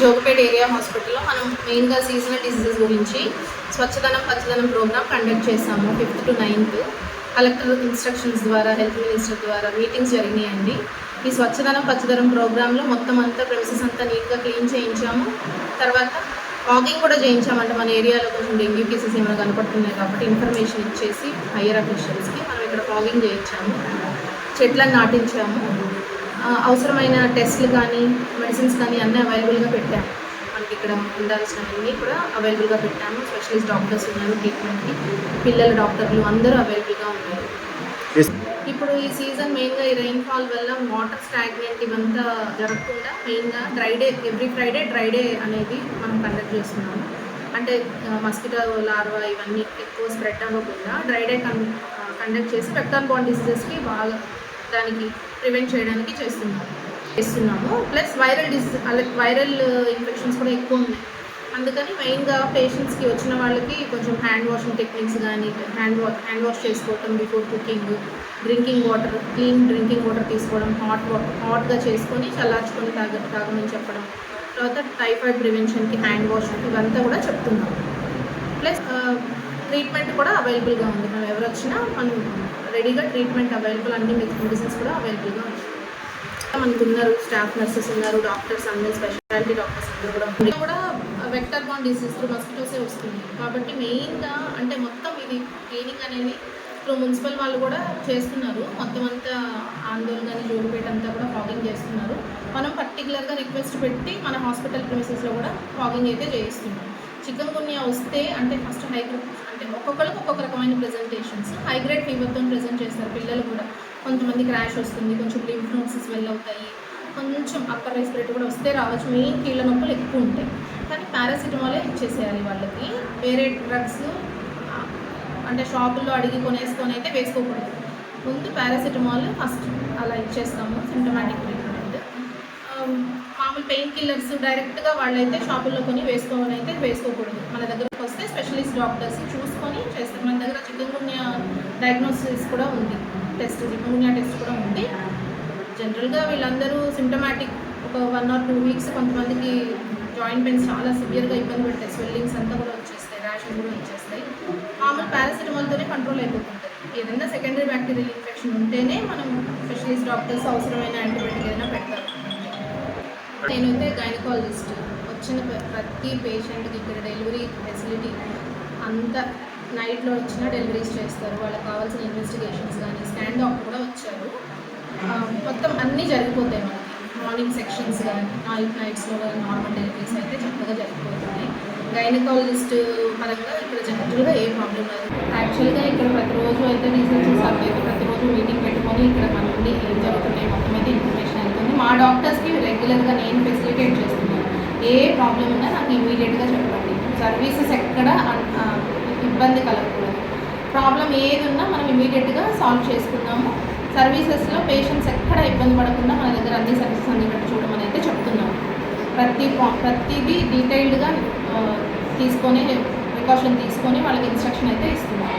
జోగపేట area హాస్పిటల్లో మనం మెయిన్గా సీజనల్ డిసీజెస్ గురించి స్వచ్ఛదనం పచ్చదనం ప్రోగ్రామ్ కండక్ట్ చేశాము fifth to ninth. Collector instructions ద్వారా హెల్త్ మినిస్టర్ ద్వారా మీటింగ్స్ జరిగినాయండి. ఈ స్వచ్ఛదనం పచ్చదనం ప్రోగ్రాంలో మొత్తం అంతా ప్రెమిసెస్ అంతా నీట్గా క్లీన్ చేయించాము. తర్వాత వాకింగ్ కూడా చేయించామంటే మన ఏరియాలో కొంచెం డెంగ్యూ కేసెస్ ఏమైనా కనపడుతున్నాయి కాబట్టి ఇన్ఫర్మేషన్ ఇచ్చేసి హయ్యర్ అఫీషియల్స్కి మనం ఇక్కడ ఫాగింగ్ చేయించాము. చెట్లను నాటించాము. అవసరమైన టెస్ట్లు కానీ మెడిసిన్స్ కానీ అన్నీ అవైలబుల్గా పెట్టాము. మనకి ఇక్కడ ఉండాల్సినవన్నీ కూడా అవైలబుల్గా పెట్టాము. స్పెషలిస్ట్ డాక్టర్స్ ఉన్నారు ట్రీట్మెంట్కి పిల్లల డాక్టర్లు అందరూ అవైలబుల్గా ఉన్నారు. ఇప్పుడు ఈ సీజన్ మెయిన్గా ఈ రెయిన్ఫాల్ వల్ల వాటర్ స్టాగ్నెంట్ ఇవంతా జరగకుండా మెయిన్గా dry day every Friday dry day అనేది మనం కండక్ట్ చేస్తున్నాము. అంటే మస్కిటో లార్వా ఇవన్నీ ఎక్కువ స్ప్రెడ్ అవ్వకుండా డ్రై డే కన్ కండక్ట్ చేసి వెక్టార్ బాన్ డిసీజెస్కి బాగా దానికి ప్రివెంట్ చేయడానికి చేస్తున్నాము. చేస్తున్నాము. Plus viral disease viral infections కూడా ఎక్కువ ఉన్నాయి. అందుకని మెయిన్గా పేషెంట్స్కి వచ్చిన వాళ్ళకి కొంచెం హ్యాండ్ వాషింగ్ టెక్నిక్స్ కానీ హ్యాండ్ వా హ్యాండ్ వాష్ చేసుకోవటం before cooking drinking water clean drinking water తీసుకోవడం హాట్ వాటర్ హాట్గా చేసుకొని చల్లార్చుకొని తాగ తాగమని చెప్పడం. తర్వాత టైఫాయిడ్ ప్రివెన్షన్కి హ్యాండ్ వాష్ ఇవంతా కూడా చెప్తున్నాం. ప్లస్ ట్రీట్మెంట్ కూడా అవైలబుల్గా ఉంది. మనం ఎవరు వచ్చినా మనం రెడీగా ట్రీట్మెంట్ అవైలబుల్ అన్ని మెడిసిన్స్ కూడా అవైలబుల్గా ఉంది మనకు ఉన్నారు స్టాఫ్ నర్సెస్ ఉన్నారు డాక్టర్స్ అందరూ స్పెషాలిటీ డాక్టర్స్ అందరూ కూడా కూడా వెక్టర్ బాన్ డిసీజ్ త్రూ మస్కిటోసే వస్తుంది. కాబట్టి మెయిన్గా అంటే మొత్తం ఇది క్లీనింగ్ అనేది ఇప్పుడు మున్సిపల్ వాళ్ళు కూడా చేస్తున్నారు. మొత్తం అంతా ఆందోళన కానీ అంతా కూడా ఫాగింగ్ చేస్తున్నారు. మనం పర్టికులర్గా రిక్వెస్ట్ పెట్టి మన హాస్పిటల్ ప్రిమిసెస్లో కూడా ఫాగింగ్ అయితే చేయిస్తున్నాం. చికెన్ గున్యా వస్తే అంటే ఫస్ట్ హైగ్రేడ్ అంటే ఒక్కొక్కరికి ఒక్కొక్క రకమైన ప్రెజెంటేషన్స్ హైగ్రేడ్ ఫీవర్తో ప్రజెంట్ చేస్తారు పిల్లలు కూడా. కొంతమంది క్రాష్ వస్తుంది కొంచెం లింఫ్ నోట్స్ స్వెల్ అవుతాయి కొంచెం అప్పర్ రెస్పిరేటర్ కూడా వస్తే రావచ్చు. మెయిన్ కీళ్ళ నొప్పులు ఎక్కువ ఉంటాయి. కానీ పారాసిటమాలే ఇచ్చేసేయాలి వాళ్ళకి. వేరే డ్రగ్స్ అంటే షాపుల్లో అడిగి కొనేసుకొని అయితే వేసుకోకూడదు. ముందు పారాసిటమాల్ ఫస్ట్ అలా ఇచ్చేస్తాము సిమ్టమాటిక్ ట్రీట్మెంట్ um, మామూలు పెయిన్ కిల్లర్స్ డైరెక్ట్గా వాళ్ళైతే షాపుల్లో కొని వేసుకోవాలని అయితే వేసుకోకూడదు. మన దగ్గరకు వస్తే స్పెషలిస్ట్ డాక్టర్స్ చూసుకొని చేస్తారు. మన దగ్గర చికెన్ గున్యా డయాగ్నోసిస్ కూడా ఉంది. టెస్ట్ చికెన్ టెస్ట్ కూడా ఉంది జనరల్గా వీళ్ళందరూ సిమ్టమాటిక్ ఒక వన్ ఆర్ టూ వీక్స్ కొంతమందికి జాయింట్ పెయిన్స్ చాలా సివియర్గా ఇబ్బంది పెడతాయి. స్వెల్లింగ్స్ అంతా కూడా వచ్చేస్తాయి ర్యాషెస్ కూడా వచ్చేస్తాయి. మామూలు పారాసిటమాల్తోనే కంట్రోల్ అయిపోతుంటుంది. ఏదైనా సెకండరీ బ్యాక్టీరియల్ ఇన్ఫెక్షన్ ఉంటేనే మనం స్పెషలిస్ట్ డాక్టర్స్ అవసరమైన యాంటీబయాటిక్ ఏదైనా పెడతారు. నేనైతే గైనకాలజిస్ట్ వచ్చిన ప్రతి పేషెంట్కి ఇక్కడ డెలివరీ ఫెసిలిటీ అంత నైట్లో వచ్చిన డెలివరీస్ చేస్తారు. వాళ్ళకి కావాల్సిన ఇన్వెస్టిగేషన్స్ కానీ స్కాన్ డాక్టర్ కూడా వచ్చారు. మొత్తం అన్నీ జరిగిపోతాయి మనకి. మార్నింగ్ సెక్షన్స్ కానీ నైట్ నైట్స్లో కానీ నార్మల్ డెలివరీస్ అయితే చక్కగా జరిగిపోతున్నాయి. గైనకాలజిస్ట్ పరంగా ఇక్కడ జనరల్గా ఏ ప్రాబ్లం లేదు. యాక్చువల్గా ఇక్కడ ప్రతిరోజు అయితే రీసెర్చ్ సార్ అయితే ప్రతిరోజు మీటింగ్ పెట్టుకొని ఇక్కడ మన నుండి ఏం జరుగుతున్నాయి మొత్తం అయితే ఇన్ఫర్మేషన్ అవుతుంది మా డాక్టర్స్కి రెగ్యులర్గా నేను ఫెసిలిటేట్ చేస్తున్నాను. ఏ ప్రాబ్లం ఉన్నా నాకు ఇమీడియట్గా చెప్పండి. సర్వీసెస్ ఎక్కడ ఇబ్బంది కలగకూడదు. ప్రాబ్లం ఏది ఉన్నా మనం ఇమీడియట్గా సాల్వ్ చేసుకుందాము. సర్వీసెస్లో పేషెంట్స్ ఎక్కడ ఇబ్బంది పడకుండా మన దగ్గర అన్ని సర్వీసెస్ అందుబాటు చూడమని అయితే చెప్తున్నాము. ప్రతి ప్రతిదీ డీటెయిల్డ్గా తీసుకొని ప్రికాషన్ తీసుకొని వాళ్ళకి ఇన్స్ట్రక్షన్ అయితే ఇస్తున్నాము.